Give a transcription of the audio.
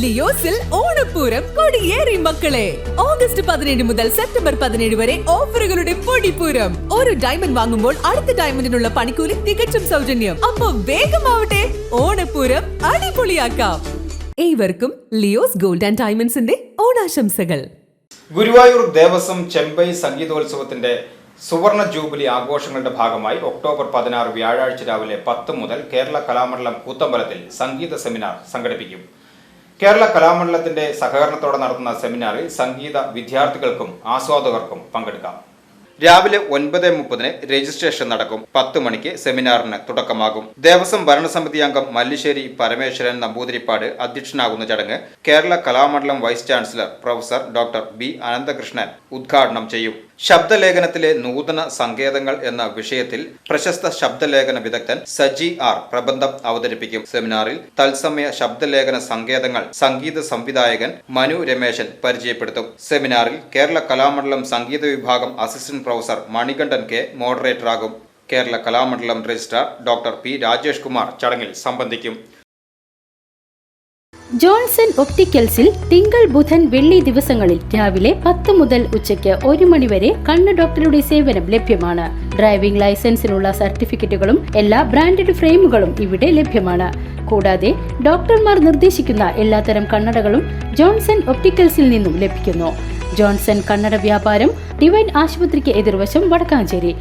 ലിയോസിൽ ഓണപ്പൂരം കൊടിയേറി മക്കളെ. ഓഗസ്റ്റ് പതിനേഴ് മുതൽ സെപ്റ്റംബർ പതിനേഴ് വരെ ഓഫറുകളുടെ പൊടിപ്പൂരം. ഒരു ഡയമണ്ട് വാങ്ങുമ്പോൾ അടുത്ത ഡയമണ്ടിനുള്ള പണിക്കൂലി തികച്ചും സൗജന്യം. അപ്പൊ വേഗമാവട്ടെ ഓണപ്പൂരം അടിപൊളിയാക്കാം. ഏവർക്കും ലിയോസ് ഗോൾഡ് ആൻഡ് ഡയമണ്ട്സിന്റെ ഓണാശംസകൾ. ഗുരുവായൂർ ദേവസ്വം ചെമ്പൈ സംഗീതോത്സവത്തിന്റെ സുവർണ ജൂബിലി ആഘോഷങ്ങളുടെ ഭാഗമായി ഒക്ടോബർ പതിനാറ് വ്യാഴാഴ്ച രാവിലെ പത്ത് മുതൽ കേരള കലാമണ്ഡലം കൂത്തമ്പലത്തിൽ സംഗീത സെമിനാർ സംഘടിപ്പിക്കും. കേരള കലാമണ്ഡലത്തിന്റെ സഹകരണത്തോടെ നടത്തുന്ന സെമിനാറിൽ സംഗീത വിദ്യാർത്ഥികൾക്കും ആസ്വാദകർക്കും പങ്കെടുക്കാം. രാവിലെ ഒൻപത് മുപ്പതിന് രജിസ്ട്രേഷൻ നടക്കും. പത്ത് മണിക്ക് സെമിനാറിന് തുടക്കമാകും. ദേവസ്വം ഭരണസമിതി അംഗം മല്ലിശ്ശേരി പരമേശ്വരൻ നമ്പൂതിരിപ്പാട് അധ്യക്ഷനാകുന്ന ചടങ്ങ് Kerala Kalamandalam vice chancellor professor doctor B Ananthakrishnan ഉദ്ഘാടനം ചെയ്യും. ശബ്ദലേഖനത്തിലെ നൂതന സങ്കേതങ്ങൾ എന്ന വിഷയത്തിൽ പ്രശസ്ത ശബ്ദലേഖന വിദഗ്ധൻ സജി ആർ പ്രബന്ധം അവതരിപ്പിക്കും. സെമിനാറിൽ തത്സമയ ശബ്ദലേഖന സങ്കേതങ്ങൾ സംഗീത സംവിധായകൻ മനു രമേശൻ പരിചയപ്പെടുത്തും. സെമിനാറിൽ കേരള കലാമണ്ഡലം സംഗീത വിഭാഗം assistant professor Manikandan K മോഡറേറ്ററാകും. Kerala Kalamandalam registrar doctor P Rajesh Kumar ചടങ്ങിൽ സംബന്ധിക്കും. ജോൺസൺ ഒപ്റ്റിക്കൽസിൽ തിങ്കൾ ബുധൻ വെള്ളി ദിവസങ്ങളിൽ രാവിലെ പത്ത് മുതൽ ഉച്ചയ്ക്ക് ഒരു മണിവരെ കണ്ണ് ഡോക്ടറുടെ സേവനം ലഭ്യമാണ്. ഡ്രൈവിംഗ് ലൈസൻസിനുള്ള സർട്ടിഫിക്കറ്റുകളും എല്ലാ ബ്രാൻഡഡ് ഫ്രെയിമുകളും ഇവിടെ ലഭ്യമാണ്. കൂടാതെ ഡോക്ടർമാർ നിർദ്ദേശിക്കുന്ന എല്ലാത്തരം കണ്ണടകളും ജോൺസൺ ഒപ്റ്റിക്കൽസിൽ നിന്നും ലഭിക്കുന്നു. ജോൺസൺ കണ്ണട വ്യാപാരം ഡിവൈൻ ആശുപത്രിക്ക് എതിർവശം വടക്കാഞ്ചേരി.